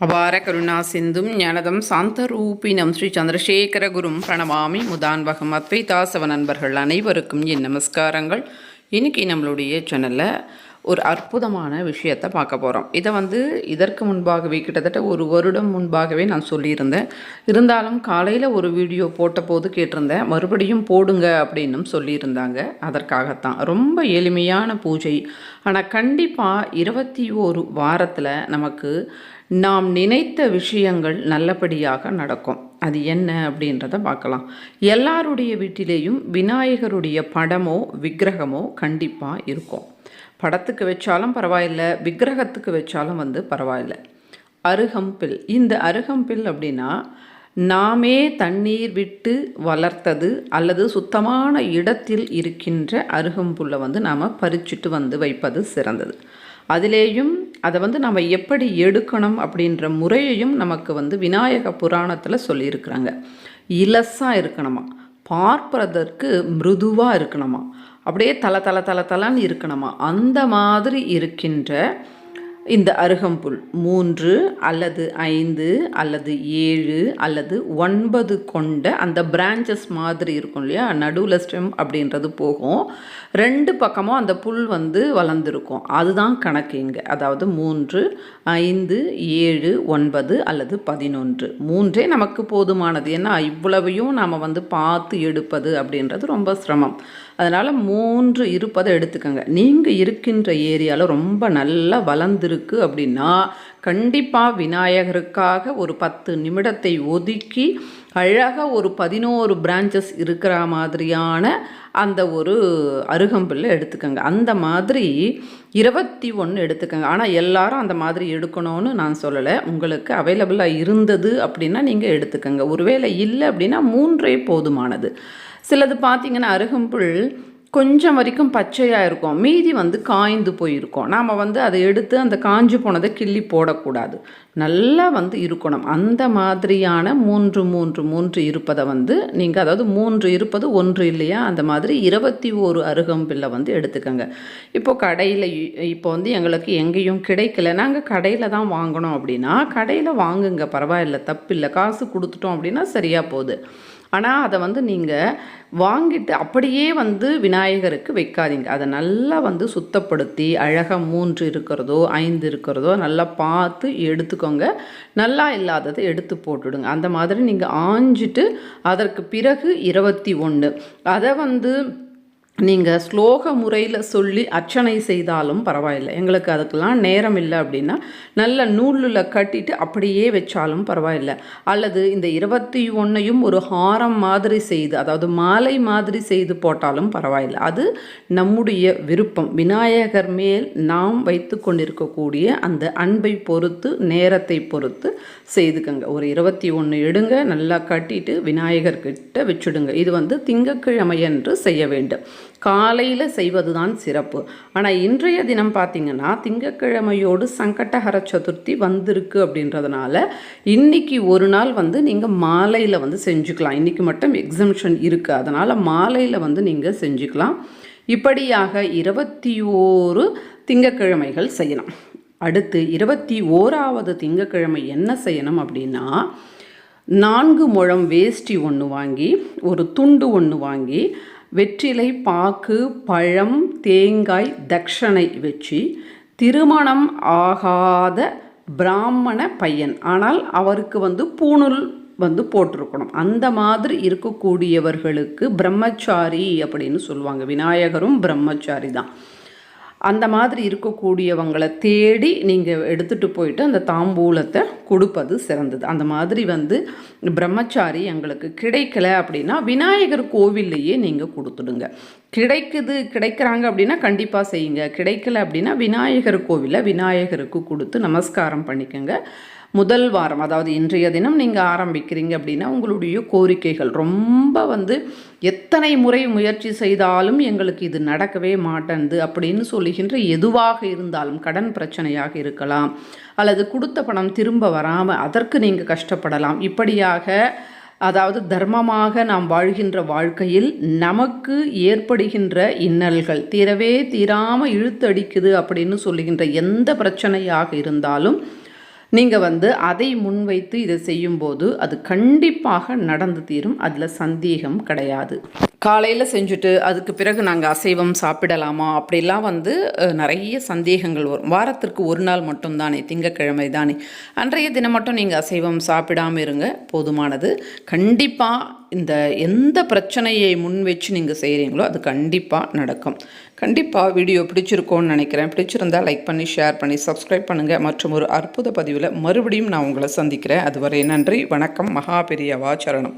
அபார கருணா சிந்தும் ஞானதம் சாந்த ரூபினம் ஸ்ரீ சந்திரசேகர குரும் பிரணவாமி முதான்பகம் அத்வைதாசவ நண்பர்கள் அனைவருக்கும் என் நமஸ்காரங்கள். இன்றைக்கி நம்மளுடைய சேனலில் ஒரு அற்புதமான விஷயத்தை பார்க்க போகிறோம் இதை வந்து இதற்கு முன்பாகவே கிட்டத்தட்ட ஒரு வருடம் முன்பாகவே நான் சொல்லியிருந்தேன். இருந்தாலும் காலையில் ஒரு வீடியோ போட்டபோது கேட்டிருந்தேன். மறுபடியும் போடுங்க அப்படின்னும் சொல்லியிருந்தாங்க. அதற்காகத்தான். ரொம்ப எளிமையான பூஜை. ஆனால் கண்டிப்பாக இருபத்தி ஒரு வாரத்தில் நமக்கு நாம் நினைத்த விஷயங்கள் நல்லபடியாக நடக்கும். அது என்ன அப்படின்றத பார்க்கலாம். எல்லாருடைய வீட்டிலேயும் விநாயகருடைய படமோ விக்கிரகமோ கண்டிப்பாக இருக்கும். படத்துக்கு வச்சாலும் பரவாயில்ல விக்கிரகத்துக்கு வச்சாலும் வந்து பரவாயில்ல. அருகம்பில் இந்த அருகம்பில் அப்படின்னா நாமே தண்ணீர் விட்டு வளர்த்தது அல்லது சுத்தமான இடத்தில் இருக்கின்ற அருகம்புல்லை வந்து நாம் பறிச்சுட்டு வந்து வைப்பது சிறந்தது. அதிலேயும் அதை வந்து நம்ம எப்படி எடுக்கணும் அப்படின்ற முறையையும் நமக்கு வந்து விநாயக புராணத்தில் சொல்லியிருக்கிறாங்க. இலசாக இருக்கணுமா? பார்ப்பதற்கு மிருதுவாக இருக்கணுமா? அப்படியே தலை தலை தலை தலன்னு இருக்கணுமா? அந்த மாதிரி இருக்கின்ற இந்த அருகம்புல் மூன்று அல்லது ஐந்து அல்லது ஏழு அல்லது ஒன்பது கொண்ட அந்த பிரான்ச்சஸ் மாதிரி இருக்கும் இல்லையா? நடுவில் ஸ்டெம் அப்படின்றது போகும். ரெண்டு பக்கமும் அந்த புல் வந்து வளர்ந்துருக்கும். அதுதான் கணக்கு இங்கே. அதாவது மூன்று ஐந்து ஏழு ஒன்பது அல்லது பதினொன்று. மூன்றே நமக்கு போதுமானது. ஏன்னா இவ்வளவையும் நாம் வந்து பார்த்து எடுப்பது அப்படின்றது ரொம்ப சிரமம். அதனால் மூன்று இருப்பதை எடுத்துக்கோங்க. நீங்கள் இருக்கின்ற ஏரியாவில் ரொம்ப நல்லா வளர்ந்துருக்கு அப்படின்னா கண்டிப்பாக விநாயகருக்காக ஒரு பத்து நிமிடத்தை ஒதுக்கி அழகாக ஒரு பதினோரு பிரான்ச்சஸ் இருக்கிற மாதிரியான அந்த ஒரு அருகம்பில் எடுத்துக்கோங்க. அந்த மாதிரி இருபத்தி ஒன்று எடுத்துக்கோங்க. ஆனால் எல்லாரும் அந்த மாதிரி எடுக்கணும்னு நான் சொல்லலை. உங்களுக்கு அவைலபிளாக இருந்தது அப்படின்னா நீங்கள் எடுத்துக்கோங்க. ஒருவேளை இல்லை அப்படின்னா மூன்றே போதுமானது. சிலது பார்த்திங்கன்னா அருகம்புல் கொஞ்சம் வரைக்கும் பச்சையாக இருக்கும். மீதி வந்து காய்ந்து போயிருக்கும். நாம் வந்து அதை எடுத்து அந்த காஞ்சு போனதை கிள்ளி போடக்கூடாது. நல்லா வந்து இருக்கணும். அந்த மாதிரியான மூன்று மூன்று மூன்று இருப்பதை வந்து நீங்கள் அதாவது மூன்று இருப்பது ஒன்று இல்லையா? அந்த மாதிரி இருபத்தி ஓரு அருகம்பில்லை வந்து எடுத்துக்கோங்க. இப்போது கடையில் இப்போ வந்து எங்களுக்கு எங்கேயும் கிடைக்கல. நாங்கள் கடையில் தான் வாங்கணும் அப்படின்னா கடையில் வாங்குங்க. பரவாயில்ல தப்பில்லை. காசு கொடுத்துட்டோம் அப்படின்னா சரியாக போகுது. ஆனால் அதை வந்து நீங்கள் வாங்கிட்டு அப்படியே வந்து விநாயகருக்கு வைக்காதீங்க. அதை நல்லா வந்து சுத்தப்படுத்தி அழகாக மூன்று இருக்கிறதோ ஐந்து இருக்கிறதோ நல்லா பார்த்து எடுத்துக்கோங்க. நல்லா இல்லாததை எடுத்து போட்டுடுங்க. அந்த மாதிரி நீங்கள் ஆஞ்சிட்டு அதற்கு பிறகு இருபத்தி ஒன்று அதை வந்து நீங்கள் ஸ்லோக முறையில் சொல்லி அர்ச்சனை செய்தாலும் பரவாயில்லை. எங்களுக்கு அதுக்கெல்லாம் நேரம் இல்லை அப்படின்னா நல்ல நூலில் கட்டிட்டு அப்படியே வச்சாலும் பரவாயில்லை. அல்லது இந்த இருபத்தி ஒன்றையும் ஒரு ஹாரம் மாதிரி செய்து அதாவது மாலை மாதிரி செய்து போட்டாலும் பரவாயில்லை. அது நம்முடைய விருப்பம். விநாயகர் மேல் நாம் வைத்து கொண்டிருக்கக்கூடிய அந்த அன்பை பொறுத்து நேரத்தை பொறுத்து செய்துக்கங்க. ஒரு இருபத்தி ஒன்று எடுங்க நல்லா கட்டிட்டு விநாயகர்கிட்ட வச்சுடுங்க. இது வந்து திங்கக்கிழமை என்று செய்ய வேண்டும். காலையில் செய்வது தான் சிறப்பு. ஆனால் இன்றைய தினம் பார்த்திங்கன்னா திங்கக்கிழமையோடு சங்கடஹர சதுர்த்தி வந்திருக்கு அப்படின்றதுனால இன்னைக்கு ஒரு நாள் வந்து நீங்கள் மாலையில் வந்து செஞ்சுக்கலாம். இன்றைக்கி மட்டும் எக்ஸம்ஷன் இருக்குது அதனால் மாலையில் வந்து நீங்கள் செஞ்சுக்கலாம். இப்படியாக இருபத்தி ஓரு திங்கக்கிழமைகள் செய்யலாம். அடுத்து இருபத்தி ஓராவது திங்கக்கிழமை என்ன செய்யணும் அப்படின்னா நான்கு முழம் வேஷ்டி ஒன்று வாங்கி ஒரு துண்டு ஒன்று வாங்கி வெற்றிலை பாக்கு பழம் தேங்காய் தட்சணை வச்சு திருமணம் ஆகாத பிராமண பையன். ஆனால் அவருக்கு வந்து பூணூல் வந்து போட்டிருக்கணும். அந்த மாதிரி இருக்கக்கூடியவர்களுக்கு பிரம்மச்சாரி அப்படின்னு சொல்லுவாங்க. விநாயகரும் பிரம்மச்சாரி தான் அந்த மாதிரி இருக்கக்கூடியவங்களை தேடி நீங்கள் எடுத்துகிட்டு போயிட்டு அந்த தாம்பூலத்தை கொடுப்பது சிறந்தது. அந்த மாதிரி வந்து பிரம்மச்சாரி எங்களுக்கு கிடைக்கல அப்படின்னா விநாயகர் கோவில்லையே நீங்கள் கொடுத்துடுங்க. கிடைக்குது கிடைக்கிறாங்க அப்படின்னா கண்டிப்பாக செய்யுங்க. கிடைக்கல அப்படின்னா விநாயகர் கோவிலில் விநாயகருக்கு கொடுத்து நமஸ்காரம் பண்ணிக்கோங்க. முதல் வாரம் அதாவது இன்றைய தினம் நீங்கள் ஆரம்பிக்கிறீங்க அப்படின்னா உங்களுடைய கோரிக்கைகள். ரொம்ப வந்து எத்தனை முறை முயற்சி செய்தாலும் எங்களுக்கு இது நடக்கவே மாட்டேன்து அப்படின்னு சொல்லுகின்ற எதுவாக இருந்தாலும் கடன் பிரச்சனையாக இருக்கலாம் அல்லது கொடுத்த பணம் திரும்ப வராமல் அதற்கு நீங்கள் கஷ்டப்படலாம். இப்படியாக அதாவது தர்மமாக நாம் வாழ்கின்ற வாழ்க்கையில் நமக்கு ஏற்படுகின்ற இன்னல்கள் தீரவே தீராமல் இழுத்தடிக்குது அப்படின்னு சொல்லுகின்ற எந்த பிரச்சனையாக இருந்தாலும் நீங்கள் வந்து அதை முன்வைத்து இதை செய்யும்போது அது கண்டிப்பாக நடந்து தீரும். அதில் சந்தேகம் கிடையாது. காலையில் செஞ்சுட்டு அதுக்கு பிறகு நாங்கள் அசைவம் சாப்பிடலாமா? அப்படிலாம் வந்து நிறைய சந்தேகங்கள் வரும். வாரத்திற்கு ஒரு நாள் மட்டும்தானே திங்கக்கிழமை தானே. அன்றைய தினம் மட்டும் நீங்கள் அசைவம் சாப்பிடாம இருங்க. போதுமானது. கண்டிப்பாக இந்த எந்த பிரச்சனையை முன் வச்சு நீங்கள் செய்கிறீங்களோ அது கண்டிப்பாக நடக்கும். கண்டிப்பாக வீடியோ பிடிச்சிருக்கோன்னு நினைக்கிறேன். பிடிச்சிருந்தா லைக் பண்ணி ஷேர் பண்ணி சப்ஸ்கிரைப் பண்ணுங்கள் மற்றும் ஒரு அற்புத பதிவில் மறுபடியும் நான் உங்களை சந்திக்கிறேன். அதுவரை நன்றி வணக்கம் மகாபெரியவா சரணம்.